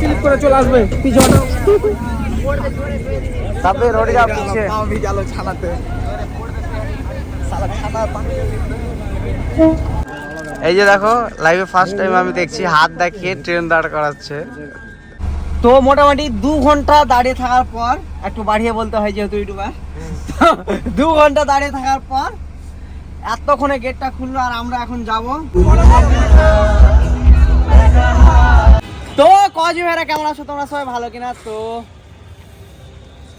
Slip করে চলে আসবে পিছনে তারপরে রোডে যাও পিছে। আমি গেল ছানাতে। এই যে দেখো লাইভে ফার্স্ট টাইম আমি দেখছি হাত দেখিয়ে ট্রেন দাঁড় করাচ্ছে। তো মোটামুটি দু ঘণ্টা দাঁড়িয়ে থাকার পর একটু বাড়িয়ে বলতে হয় যেহেতু ইউটিউবার দু ঘণ্টা দাঁড়িয়ে থাকার পর এতক্ষণে গেটটা খুললো আর আমরা এখন যাব। তো কজ ভাইরা কেমন আছো? তোমরা সবাই ভালো কিনা? তো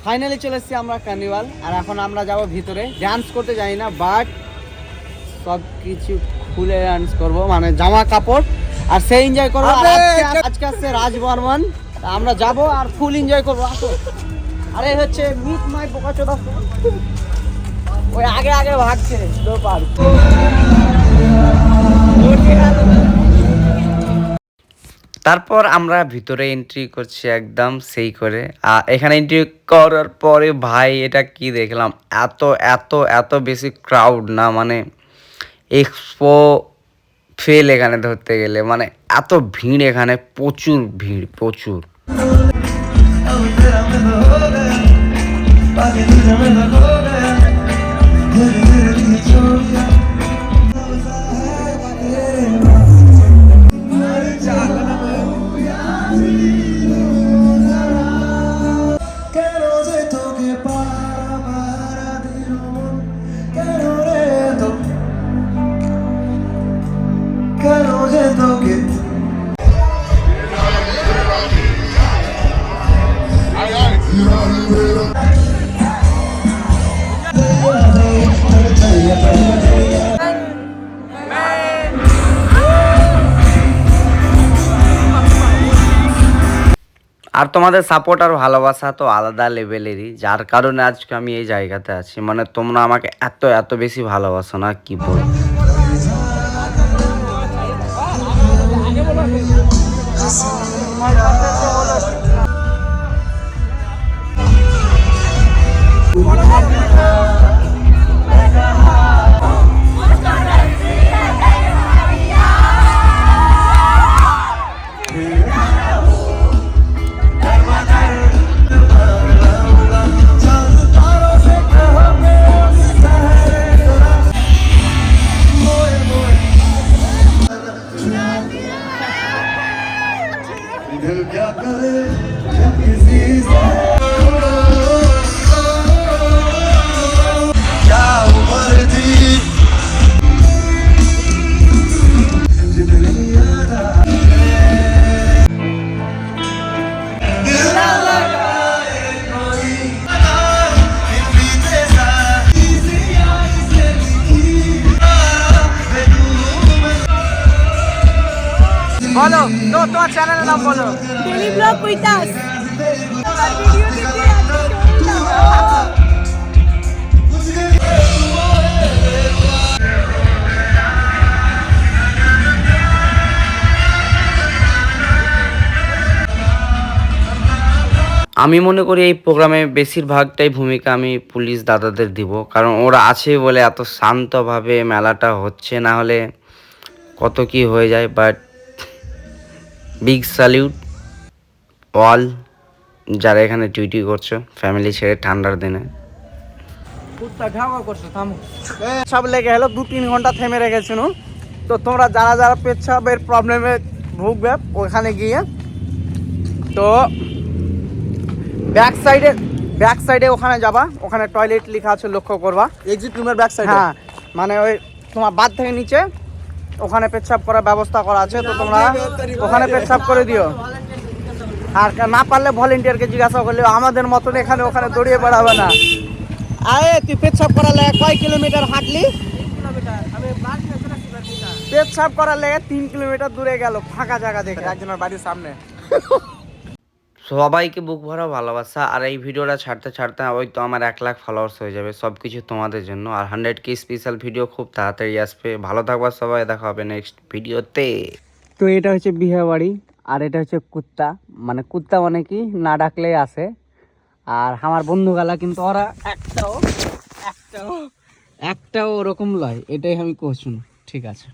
ফাইনালি চলে এসেছি আমরা কার্নিভাল আর এখন আমরা যাব ভিতরে। ডান্স করতে জানি না বাট সব কিছু খুলে ডান্স করব মানে জামা কাপড় আর সে এনজয় করব। আজকে- আজকে আসছে রাজ বর্মন আমরা যাব আর ফুল এনজয় করব। আসো। আরে হচ্ছে মিট মাই বোকা চোদা ওই আগে আগে ভাগছে স্লো পার তারপর আমরা ভিতরে এন্ট্রি করছি একদম সেই করে। আর এখানে এন্ট্রি করার পরে ভাই, এটা কি দেখলাম? এত এত এত বেশি ক্রাউড না মানে এক্সপো ফেল এখানে ধরতে গেলে। মানে এত ভিড় এখানে, প্রচুর ভিড়, প্রচুর। আর তোমাদের সাপোর্ট আর ভালোবাসা তো আলাদা লেভেলেরই যার কারণে আজকে আমি এই জায়গাতে আছি। মানে তোমরা আমাকে এত এত বেশি ভালোবাসো না, কি বল Gidip yakalım, hep izler বলো তো তোমার চ্যানেলের নাম বলো। ডেলি ব্লগ আমি মনে করি এই প্রোগ্রামে বেশিরভাগটাই ভূমিকা আমি পুলিশ দাদাদের দিব কারণ ওরা আছে বলে এত শান্তভাবে মেলাটা হচ্ছে না হলে কত কি হয়ে যায় বাট বিগ স্যালিউট অল যারা এখানে ডিউটি করছ ফ্যামিলি ছেড়ে ঠান্ডার দিনে। সব লেগে হলো দু তিন ঘণ্টা থেমে রেখেছিল তো তোমরা যারা যারা পেচ্ছাপের প্রবলেমে ভুগবে ওখানে গিয়ে তো ব্যাক সাইডে ব্যাক সাইডে ওখানে যাবা ওখানে টয়লেট লেখা আছে লক্ষ্য করবা। এক্সিট রুমের ব্যাক সাইডে হ্যাঁ মানে ওই তোমার বাদ থেকে নিচে ওখানে পেচ্ছাপ করার ব্যবস্থা করা আছে তো তোমরা ওখানে পেচ্ছাপ করে দিও। আর না পারলে ভলেন্টিয়ারকে জিজ্ঞাসা করলে আমাদের মতন এখানে ওখানে দৌড়িয়ে বেড়াবে না। আরে তুই পেচ্ছাপ করালে লেগে কয় কিলোমিটার হাঁটলি? পেচ্ছাপ করার লেগে তিন কিলোমিটার দূরে গেল ফাঁকা জায়গা দেখে। একজনের বাড়ির সামনে। সবাইকে বুক ভরা ভালোবাসা, আর এই ভিডিওটা ছাড়তে ছাড়তে ওই তো আমার এক লাখ ফলোয়ার্স হয়ে যাবে সব কিছু তোমাদের জন্য। আর হান্ড্রেড কে স্পেশাল ভিডিও খুব তাড়াতাড়ি আসবে। ভালো থাকবা সবাই, দেখা হবে নেক্সট ভিডিওতে তো এটা হচ্ছে বিয়ে বাড়ি আর এটা হচ্ছে কুত্তা। মানে কুত্তা মানে কি? না ডাকলেই আসে। আর আমার বন্ধুগালা কিন্তু ওরা একটাও একটাও একটাও ওরকম লয়। এটাই আমি কোচুন। ঠিক আছে।